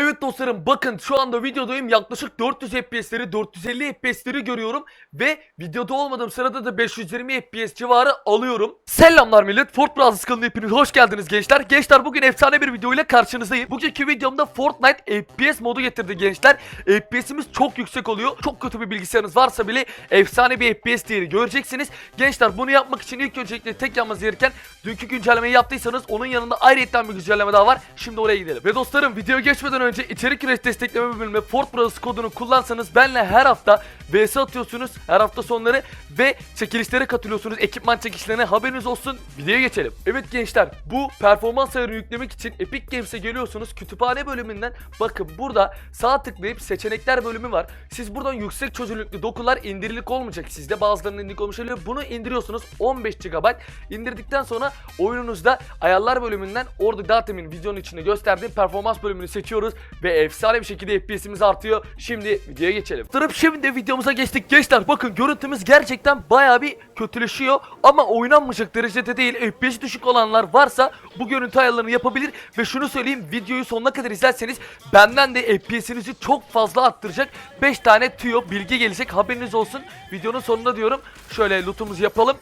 Evet dostlarım bakın şu anda videodayım yaklaşık 400 FPS'leri 450 FPS'leri görüyorum ve videoda olmadığım sırada da 520 FPS civarı alıyorum. Selamlar millet Fort Brothers kanalına hepiniz hoş geldiniz gençler. Gençler bugün efsane bir video ile karşınızdayım. Bugünkü videomda Fortnite FPS modu getirdi gençler. FPS'imiz çok yüksek oluyor. Çok kötü bir bilgisayarınız varsa bile efsane bir FPS değeri göreceksiniz. Gençler bunu yapmak için ilk öncelikle tek yapmanız gereken dünkü güncellemeyi yaptıysanız onun yanında ayrıyetten bir güncelleme daha var. Şimdi oraya gidelim. Ve dostlarım videoya geçmeden önce içerik üret destekleme bölümüne Fort Brothers kodunu kullansanız benle her hafta VS atıyorsunuz. Her hafta sonları ve çekilişlere katılıyorsunuz. Ekipman çekilişlerine haberiniz olsun. Videoya geçelim. Evet gençler bu performans ayarını yüklemek için Epic Games'e geliyorsunuz. Kütüphane bölümünden bakın burada sağ tıklayıp seçenekler bölümü var. Siz buradan yüksek çözünürlüklü dokular indirilik olmayacak sizde. Bazılarının indirilik olmuş oluyor. Bunu indiriyorsunuz 15 GB. İndirdikten sonra oyununuzda ayarlar bölümünden orada daha temin videonun içinde gösterdiğim performans bölümünü seçiyoruz ve efsane bir şekilde FPS'imiz artıyor. Şimdi videoya geçelim. Tırıp şimdi de videomuza geçtik. Gençler bakın görüntümüz gerçekten baya bir kötüleşiyor ama oynanmayacak derecede değil. FPS düşük olanlar varsa bu görüntü ayarlarını yapabilir ve şunu söyleyeyim videoyu sonuna kadar izlerseniz benden de FPS'inizi çok fazla arttıracak 5 tane tüyo bilgi gelecek haberiniz olsun. Videonun sonunda diyorum şöyle lootumuzu yapalım.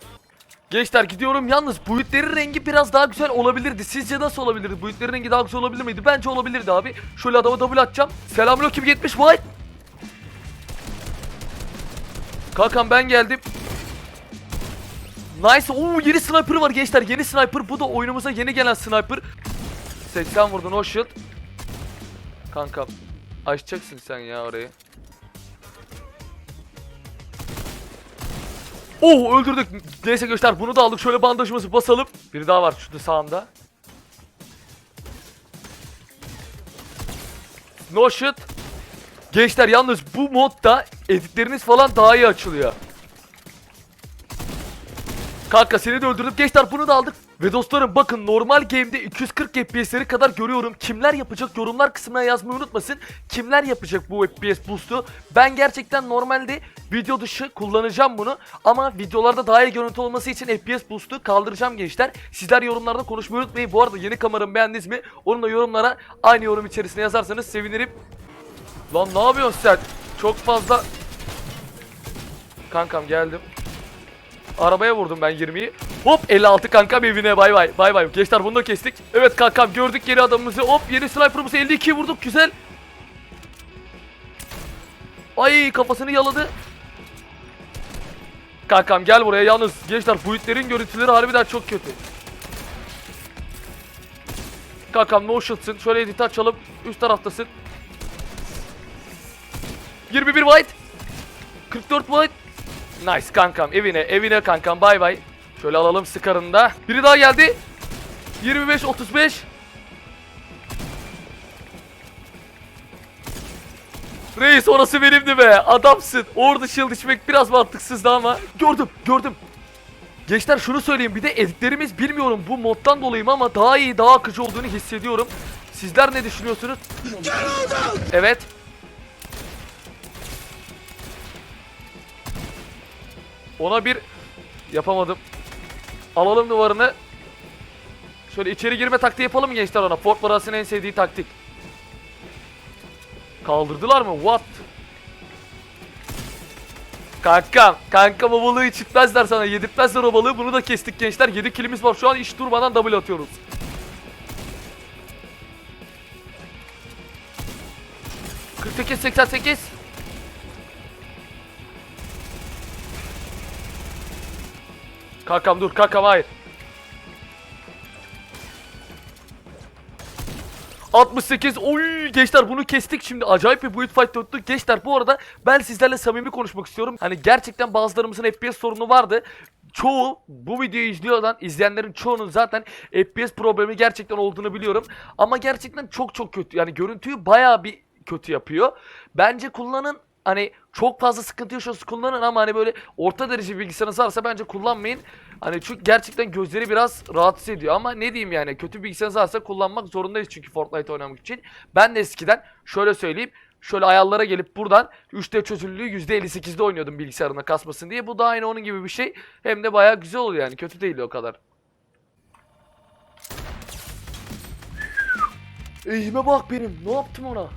Gençler gidiyorum yalnız boyutların rengi biraz daha güzel olabilirdi. Sizce nasıl olabilirdi? Boyutların rengi daha güzel olabilir miydi? Bence olabilirdi abi. Şöyle adama double atacağım. Selamünaleyküm 70 white. Kankam ben geldim. Nice. Oo yeni sniper var gençler. Yeni sniper. Bu da oyunumuza yeni gelen sniper. 80 vurdun o shield. Kankam. Açacaksın sen ya orayı. Oh öldürdük. Neyse gençler bunu da aldık. Şöyle bandajımızı basalım. Biri daha var şurada sağında. No shit. Gençler yalnız bu modda editleriniz falan daha iyi açılıyor. Kanka seni de öldürdüm. Gençler bunu da aldık. Ve dostlarım bakın normal game'de 240 FPS'leri kadar görüyorum. Kimler yapacak yorumlar kısmına yazmayı unutmasın. Kimler yapacak bu FPS boost'u? Ben gerçekten normalde video dışı kullanacağım bunu. Ama videolarda daha iyi görüntü olması için FPS boost'u kaldıracağım gençler. Sizler yorumlarda konuşmayı unutmayın. Bu arada yeni kameramı beğendiniz mi? Onu da yorumlara aynı yorum içerisine yazarsanız sevinirim. Lan ne yapıyorsun sen? Çok fazla... Kankam geldim. Arabaya vurdum ben 20'yi. Hop 56 kankam evine bay bay. Bay bay. Gençler bunu da kestik. Evet kankam gördük yeni adamımızı. Hop yeni sniper'ımızı 52 vurduk güzel. Ay kafasını yaladı. Kankam gel buraya yalnız gençler boyutların görüntüleri harbiden çok kötü. Kankam no shot'sın. Şöyle edit açalım. Üst taraftasın. 21 white. 44 white. Nice kankam evine evine kankam bay bay. Şöyle alalım sıkarını da. Biri daha geldi. 25 35. Reis orası benimdi be. Adamsın. Orada shield içmek biraz mantıksızdı ama. Gördüm gördüm. Gençler şunu söyleyeyim bir de editlerimiz bilmiyorum bu moddan dolayı ama daha iyi daha akıcı olduğunu hissediyorum. Sizler ne düşünüyorsunuz? Evet. Ona bir yapamadım. Alalım duvarını. Şöyle içeri girme taktiği yapalım gençler ona? Fort Bras'ın en sevdiği taktik. Kaldırdılar mı? What? Kankam, kankam o balığı içitmezler sana. Yedirtmezler o balığı. Bunu da kestik gençler. 7 kilimiz var. Şu an hiç durmadan double atıyoruz. ...48, 88... Kankam dur kankam hayır. 68 oy gençler bunu kestik şimdi. Acayip bir build fight tuttuk gençler bu arada ben sizlerle samimi konuşmak istiyorum. Hani gerçekten bazılarımızın FPS sorunu vardı. Çoğu bu videoyu izliyordan izleyenlerin çoğunun zaten FPS problemi gerçekten olduğunu biliyorum. Ama gerçekten çok çok kötü. Yani görüntüyü baya bir kötü yapıyor. Bence kullanın hani çok fazla sıkıntı yaşıyorsunuz kullanın ama hani böyle orta derece bilgisayarınız varsa bence kullanmayın. Hani çünkü gerçekten gözleri biraz rahatsız ediyor ama ne diyeyim yani kötü bilgisayarınız varsa kullanmak zorundayız çünkü Fortnite oynamak için. Ben de eskiden şöyle söyleyeyim şöyle ayarlara gelip buradan 3D çözünürlüğü %58'de oynuyordum bilgisayarına kasmasın diye. Bu da aynı onun gibi bir şey. Hem de bayağı güzel oluyor yani kötü değil o kadar. Eğime bak benim. Ne yaptım ona?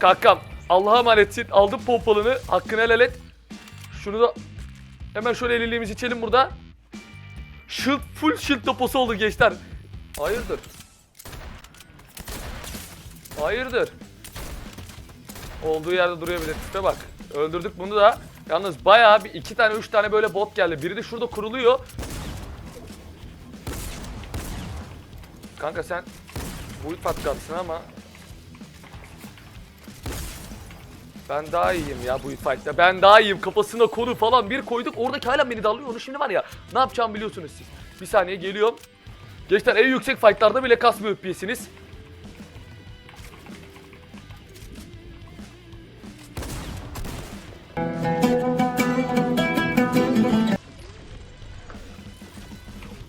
Kankam Allah'a emanetsin. Aldım pompalını. Hakkını helal et. Şunu da hemen şöyle eliliğimizi içelim burada. Shield full shield toposu oldu gençler. Hayırdır? Hayırdır? Olduğu yerde durabilir. Tipe bak. Öldürdük bunu da. Yalnız bayağı bir iki tane üç tane böyle bot geldi. Biri de şurada kuruluyor. Kanka sen bu patkatsın ama ben daha iyiyim ya bu fight'ta. Ben daha iyiyim. Kafasına konu falan bir koyduk. Oradaki hala beni dalıyor. Onu şimdi var ya ne yapacağımı biliyorsunuz siz. Bir saniye geliyorum. Gençler en yüksek fight'larda bile kasmıyor FPS'iniz.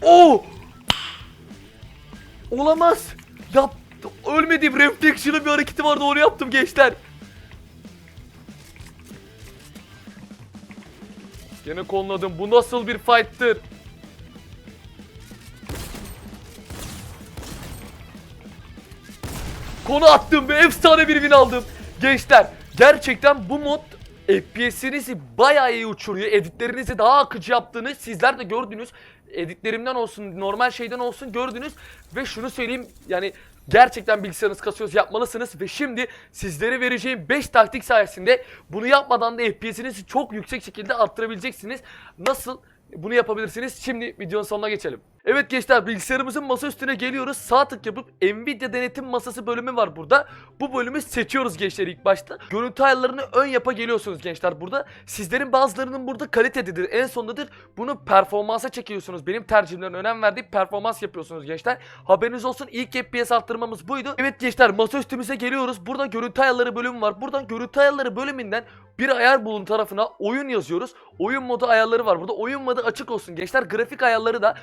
Oo! Olamaz. Yap ölmediğim reflection'ın bir hareketi vardı onu yaptım gençler. Gene konladım. Bu nasıl bir fight'tır? Konu attım ve efsane bir win aldım. Gençler gerçekten bu mod FPS'inizi bayağı iyi uçuruyor. Editlerinizi daha akıcı yaptığını sizler de gördünüz. Editlerimden olsun, normal şeyden olsun gördünüz. Ve şunu söyleyeyim yani gerçekten bilgisayarınız kasıyoruz yapmalısınız. Ve şimdi sizlere vereceğim 5 taktik sayesinde bunu yapmadan da FPS'inizi çok yüksek şekilde arttırabileceksiniz. Nasıl? Bunu yapabilirsiniz. Şimdi videonun sonuna geçelim. Evet gençler bilgisayarımızın masa üstüne geliyoruz. Sağ tık yapıp Nvidia denetim masası bölümü var burada. Bu bölümü seçiyoruz gençler ilk başta. Görüntü ayarlarını ön yapa geliyorsunuz gençler burada. Sizlerin bazılarının burada kalitededir. En sondadır. Bunu performansa çekiyorsunuz. Benim tercihimlerin önem verdiği performans yapıyorsunuz gençler. Haberiniz olsun ilk FPS arttırmamız buydu. Evet gençler masa üstümüze geliyoruz. Burada görüntü ayarları bölümü var. Buradan görüntü ayarları bölümünden bir ayar bulun tarafına oyun yazıyoruz. Oyun modu ayarları var burada. Oyun modu açık olsun gençler. Grafik ayarları da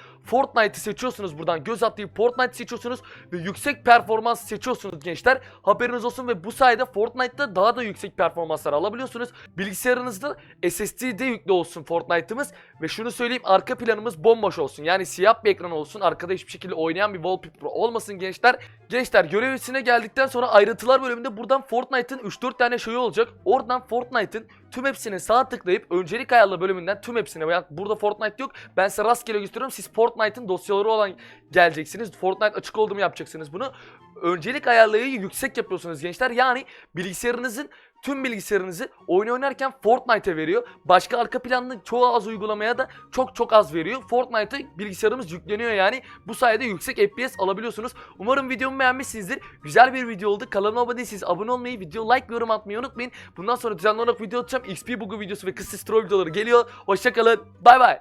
Fortnite'ı seçiyorsunuz buradan. Göz atlayıp Fortnite seçiyorsunuz ve yüksek performans seçiyorsunuz gençler. Haberiniz olsun ve bu sayede Fortnite'da daha da yüksek performanslar alabiliyorsunuz. Bilgisayarınızda SSD'de yüklü olsun Fortnite'ımız ve şunu söyleyeyim arka planımız bomboş olsun. Yani siyah bir ekran olsun. Arkada hiçbir şekilde oynayan bir wallpaper olmasın gençler. Gençler görevlisine geldikten sonra ayrıntılar bölümünde buradan Fortnite'ın 3-4 tane şeyi olacak. Oradan Fortnite'ın tüm hepsine sağ tıklayıp öncelik ayarlı bölümünden tüm hepsine yani burada Fortnite yok. Ben size rastgele gösteriyorum. Siz Fortnite'ın dosyaları olan geleceksiniz. Fortnite açık oldu mu yapacaksınız bunu. Öncelik ayarlayı yüksek yapıyorsunuz gençler. Yani bilgisayarınızın tüm bilgisayarınızı oyun oynarken Fortnite'e veriyor. Başka arka planlı çoğu az uygulamaya da çok çok az veriyor. Fortnite'a bilgisayarımız yükleniyor yani. Bu sayede yüksek FPS alabiliyorsunuz. Umarım videomu beğenmişsinizdir. Güzel bir video oldu. Kanalıma abone değilseniz abone olmayı, video like yorum atmayı unutmayın. Bundan sonra düzenli olarak video atacağım. XP bug'u videosu ve kısa story videoları geliyor. Hoşçakalın. Bay bay.